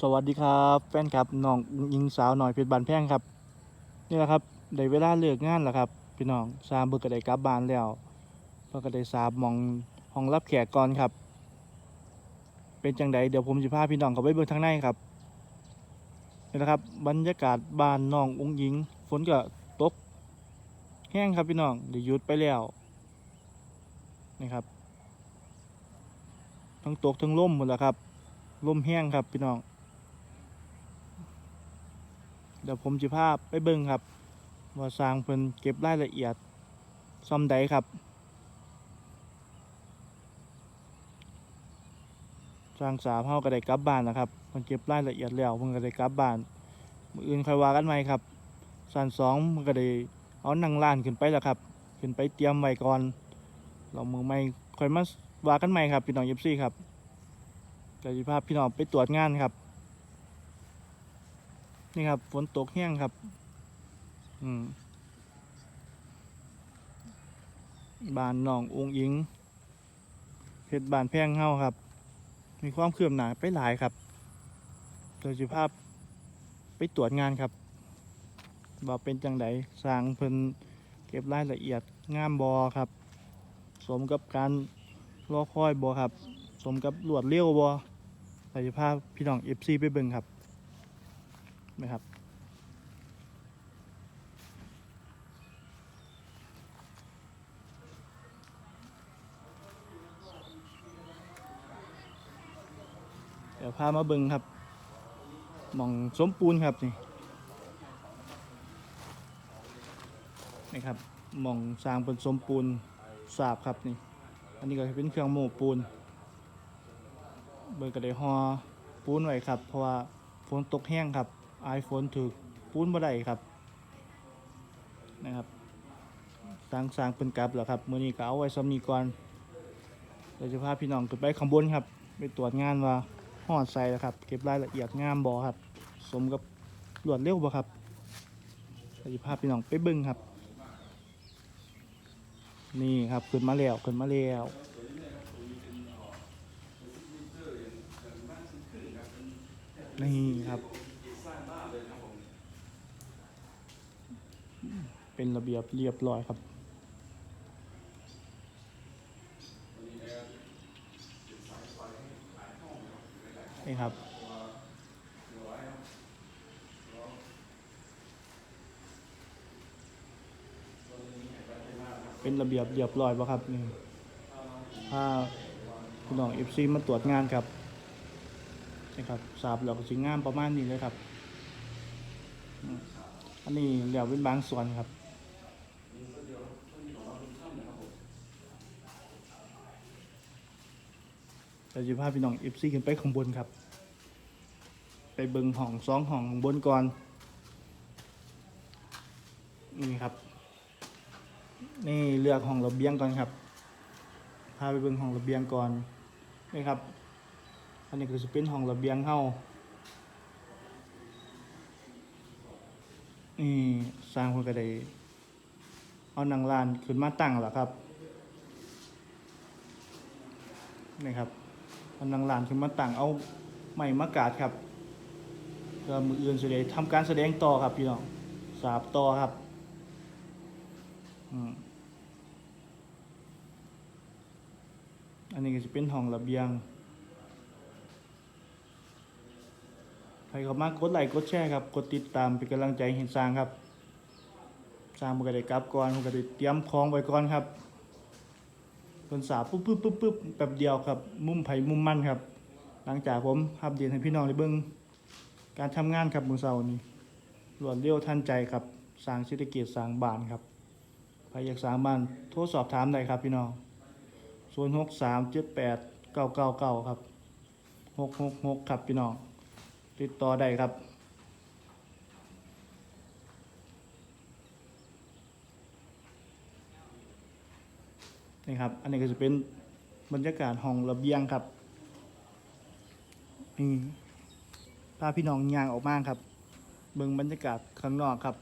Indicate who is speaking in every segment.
Speaker 1: สวัสดีครับแฟนครับน้องยิงสาวหน่อยเพชรบานแพงครับ นี่แหละครับได้เวลาเลิกงานแล้วครับ พี่น้องสามเบิกก็ไดกลับบ้านแล้วเพิ่นก็ไดสาบมองห้องรับแขกก่อนครับ เป็นจังใดเดี๋ยวผมจะพาพี่น้องเข้าไปเบิ่งทางในครับนี่แหละครับ บรรยากาศบ้านน้องอุ้งยิง ฝนก็ตก แห้งครับพี่น้องได้หยุดไปแล้วนี่ครับทั้งตกทั้งล่มหมดแล้วครับลมแห้งครับพี่น้อง เดี๋ยวผมจะพาไปเบิ่งครับ ว่าสร้างเพิ่นเก็บรายละเอียดซ่อมใดครับสร้างสามเฮาก็ได้กลับบ้านนะครับเพิ่นเก็บรายละเอียดแล้วเพิ่นก็ได้กลับบ้านมืออื่นค่อยว่ากันใหม่ครับสันสองมันก็ได้เอานั่งร้านขึ้นไปแล้วครับ ขึ้นไปเตรียมไว้ก่อนเรามือใหม่ค่อยมาว่ากันใหม่ครับพี่น้องเอฟซีครับกายภาพพี่น้องไปตรวจงานครับ นี่ครับฝนตกแห้งครับ อืมบานหนององอิงเพชรบานแพงเฮาครับ มีความเคลื่อนหนาไปหลายครับโดยภาพไปตรวจงานครับว่าเป็นจังไดสร้างเพิ่นเก็บรายละเอียดงามบอครับ สมกับการรอคอยบอครับ สมกับรวดเร็วบอเราจะพาพพี่น้อง FC ไปเบิ่งครับ นะครับ เดี๋ยวพามาเบิ่งครับหมองสมปูนครับนี่นี่ครับหมองสร้างเป็นสมปูนสาบครับนี่ อันนี้ก็เป็นเครื่องโม้ปูน เบิร์ก็ไดฮอปูนไว้ครับ เพราะว่าฝนตกแห้งครับ ไอายฝนถูกปูนบ่ได้ครับนะครับสร้างสร้างเป็นกลับแล้วครับมื้อนี้ก็เอาไว้ซ้ำนี้ก่อนเดี๋ยวจะพาพี่น้องขึ้นไปข้างบนครับ ไปตรวจงานว่าหอดใส่แล้วครับ เก็บรายละเอียดงามบ่ครับ สมกับรวดเร็วบ่ครับเดี๋ยวจะพาพี่น้องไปบิ่งครับ นี่ครับขึ้นมาแล้วขึ้นมาแล้วนี่ครับ เป็นระเบียบเรียบร้อยครับ นี่ครับ เป็นระเบียบเรียบร้อยป่ะครับนี่ถ้าพี่น้องเอฟซีมาตรวจงานครับนะครับสาบหล่าสิงงามประมาณนี้เลยครับ อันนี้เหลือเป็นบางส่วนครับเราจะพาพี่น้องเอฟซีขึ้นไปข้างบนครับ ไปเบิงห้องสองห้องข้างบนก่อน นี่ครับ นี่เลือกห้องระเบียงก่อนครับ พาไปเบิงห้องระเบียงก่อน นี่ครับ อันนี้ก็จะเป็นห้องระเบียงเฮา นี่สร้างเพื่อก็ได้เอานางลานขึ้นมาตั้งแล้วครับนี่ครับเอานางลานขึ้นมาตั้งเอาไม้มากาดครับเพื่อมืออื่นจะได้ทำการแสดงต่อครับพี่น้องสาบต่อครับอันนี้ก็จะเป็นห้องระเบียง ใค รเข้ามากดไลค์กดแชร์ครับกดติดตามเป็นกำลังใจให้สร้างครับ สร้างมันก็ได้กลับก่อนมันก็ได้เตรียมของไว้ก่อนครับคนสาปุ๊บปุ๊บปุ๊บปุ๊บแป๊บเดียวครับ มุมไผ่มุมมันครับ หลังจากผมอัปเดตให้พี่น้องได้เบิ่งการทำงานครับมือเสาร์นี้รวดเร็วทันใจครับสร้างเศรษฐกิจสร้างบ้านครับใครอยากสร้างบ้านโทรสอบถามได้ครับพี่น้องศูนย์หกสามเจ็ดแปดเก้าเก้าเก้าครับหกหกหกครับพี่น้อง ติดต่อได้ครับนี่ครับ อันนี้ก็จะเป็นบรรยากาศห้องระเบียงครับนี่พาพี่น้องย่างออกมาครับ เบิ่งบรรยากาศข้างนอกครับ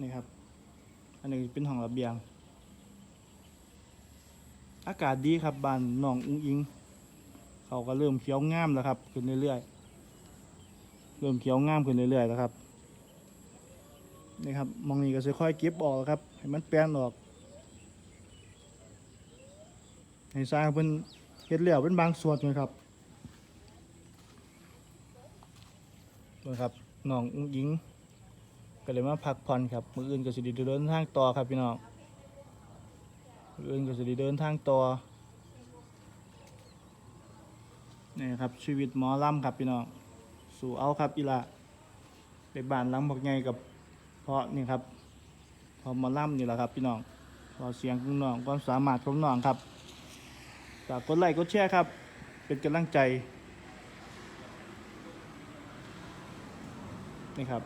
Speaker 1: นี่ครับ อันนี้เป็นห้องระเบียง อากาศดีครับบ้านหนองอุ้งอิง เขาก็เริ่มเขียวงามแล้วครับ ขึ้นเรื่อยๆ เริ่มเขียวงามขึ้นเรื่อยๆแล้วครับนี่ครับมองนี้ก็จะค่อยเก็บออกแล้วครับให้มันแป้นออกให้สร้างเป็นเฮ็ดเหลี่ยวเป็นบางส่วนนะครับนะครับน้องอุ้งยิงก็เลยมาพักผ่อนครับมืออื่นก็สิได้เดินทางต่อครับพี่น้องมืออื่นก็สิได้เดินทางต่อ นี่ครับชีวิตหมอลำครับพี่น้องสู่เอาครับอีละไปบ้านล้ำบักใหญ่กับเพราะนี่ครับพอหมอลำนี่แหละครับพี่น้องพอเสียงของน้องความสามารถของน้องครับฝากกดไลค์กดแชร์ครับ เป็นกำลังใจนี่ครับ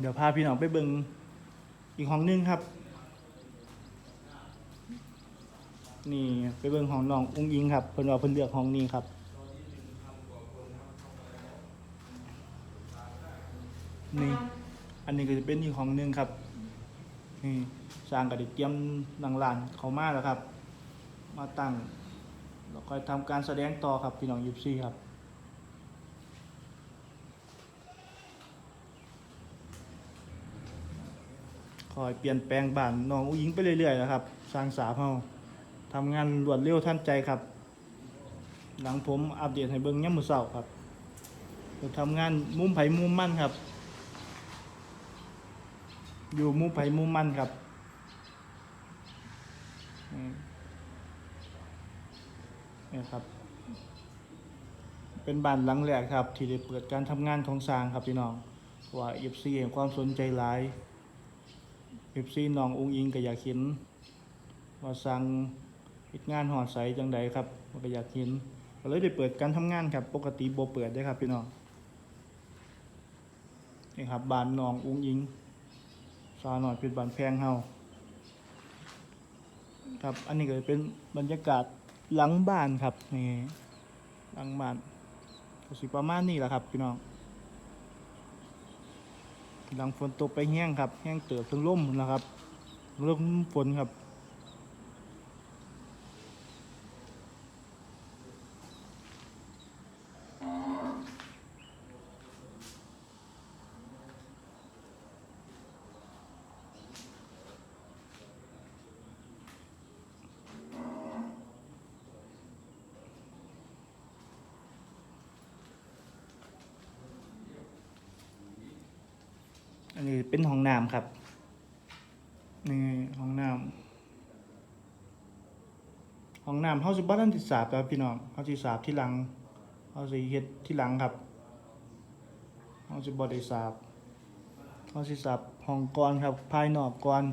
Speaker 1: เดี๋ยวพาพี่น้องไปเบิงอีกห้องหนึงครับ นี่ไปเบิ่งห้องน้องอุ้งอิงครับเพิ่นว่าเพิ่นเลือกห้องนี้ครับ นี่ อันนี้ก็จะเป็นอีกห้องหนึงครับ นี่สร้างกระดิเตรียมหลังลานเขามาแล้วครับ มาตั้งแล้วก็ทำการแสดงต่อครับพี่น้องยิปซี่ครับ คอยเปลี่ยนแปลงบ้านน้องอุ้งอิงไปเรื่อยๆนะครับ สร้างสาวเฮา ทำงานรวดเร็วทันใจครับ หลังผมอัปเดตให้เบิ่งยามมื้อเช้าครับผมทำงานมุมไผ่มุมมั่นครับ อยู่มุมไผ่มุมมั่นครับนี่ครับ เป็นบ้านหลังแรกครับ ที่ได้เปิดการทำงานของสร้างครับพี่น้องเพราะว่า FC เห็นความสนใจหลายเอฟซีน้ององอิงก็อยากเห็นว่าสั่ง เฮ็ดงานหอดใสจังใดครับมันก็อยากเห็นก็เลยได้เปิดการทำงานครับ ปกติโบเปิดได้ครับพี่น้องนี่ครับบานนองอุ้งอิงสาหน่อยเป็นบานแพงเฮาครับ อันนี้ก็เป็นบรรยากาศหลังบ้านครับนี่หลังบ้านก็สิประมาณนี้แหละครับพี่น้องหลังฝนตกไปแห้งครับ แห้งเติบทั้งล่มนะครับลมฝนครับ อันนี้เป็นห้องน้ำครับ นี่ห้องน้ำห้องน้ำเขาสิบ้านที่สาบครับพี่น้องเขาสิสาบที่หลังเขาสิเฮ็ดที่หลังครับเขาสิบ่ได้สาบเขาสิสาบห้องก่อนครับ ภายนอกก่อน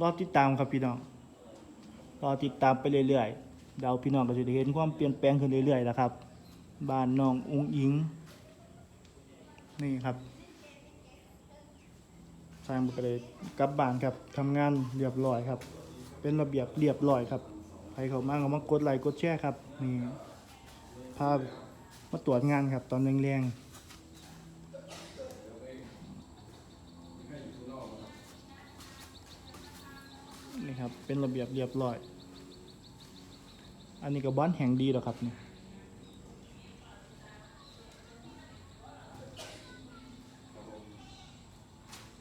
Speaker 1: รอติดตามครับพี่น้องรอติดตามไปเรื่อยๆเดี๋ยวพี่น้องก็จะได้เห็นความเปลี่ยนแปลงขึ้นเรื่อยๆนะครับ บ้านน้องอุ้งอิง นี่ครับสร้างบุกเลยกลับบ้านครับทำงานเรียบร้อยครับ เป็นระเบียบเรียบร้อยครับใครเขามาก็มากดไลค์กดแชร์ครับนี่พามาตรวจงานครับ ตอนแรงๆนี่ครับ เป็นระเบียบเรียบร้อย อันนี้ก็บ้านแห่งดีแล้วครับเนี่
Speaker 2: ส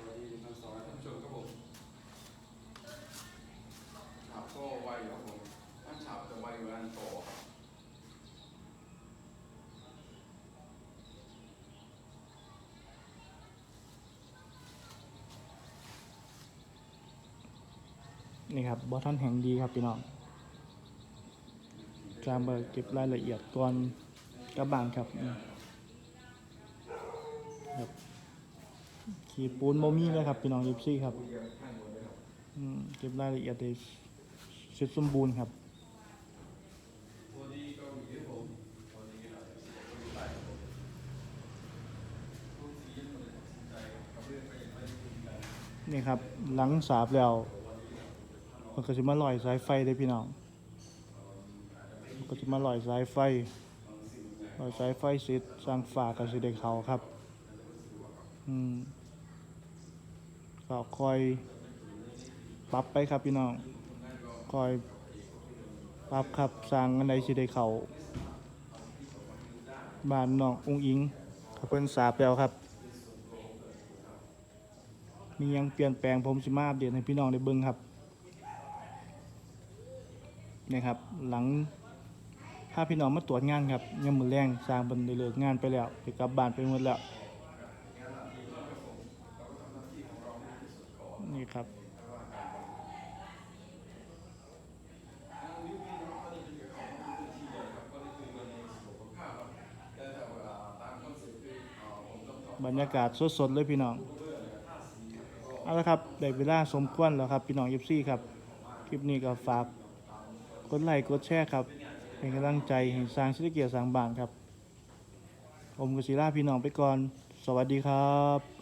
Speaker 2: วัสดีทั้งสองท่านผู้ชมครับผมฉาบก็ไวครับผมท่านฉาบจะไวกว่าอันต่อครับ
Speaker 1: นี่ครับบอทันแห่งดีครับพี่น้องการเบิกเก็บรายละเอียดก่อนกระบานครับครับขีปูนโมมี่เลยครับพี่น้องยิปซี่ครับเก็บรายละเอียดได้เสร็จสมบูรณ์ครับนี่ครับหลังสาบแล้ว มันก็จะมาลอยสายไฟเลยพี่น้องมันก็จะมาลอยสายไฟลอยสายไฟเสร็จสร้างฝากับสิเด็กเขาครับ อืมก็คอยปรับไปครับพี่น้อง คอยปรับครับสร้างอันใดสิได้เขาบ้านน้องอุ้งอิงเขาเพิ่นสาแปลวครับ มียังเปลี่ยนแปลงผมสิมาอัปเดตให้พี่น้องได้เบิ่งครับ นี่ครับ หลังพาพี่น้องมาตรวจงานครับยามมื้อแรงสร้างเพิ่นไดเลิกงานไปแล้วไปกลับบ้านไปหมดแล้วนี่ครับบรรยากาศสดๆเลยพี่น้อง เอาละครับได้เวลาสมควรแล้วครับ พี่น้องยิปซี่ครับ คลิปนี้ก็ฝาก ดไลค์กดแชร์ครับ เป็นกำลังใจให้สร้างศิลปเกียรติสร้างบ้านครับ ผมกศิราพี่น้องไปก่อน สวัสดีครับ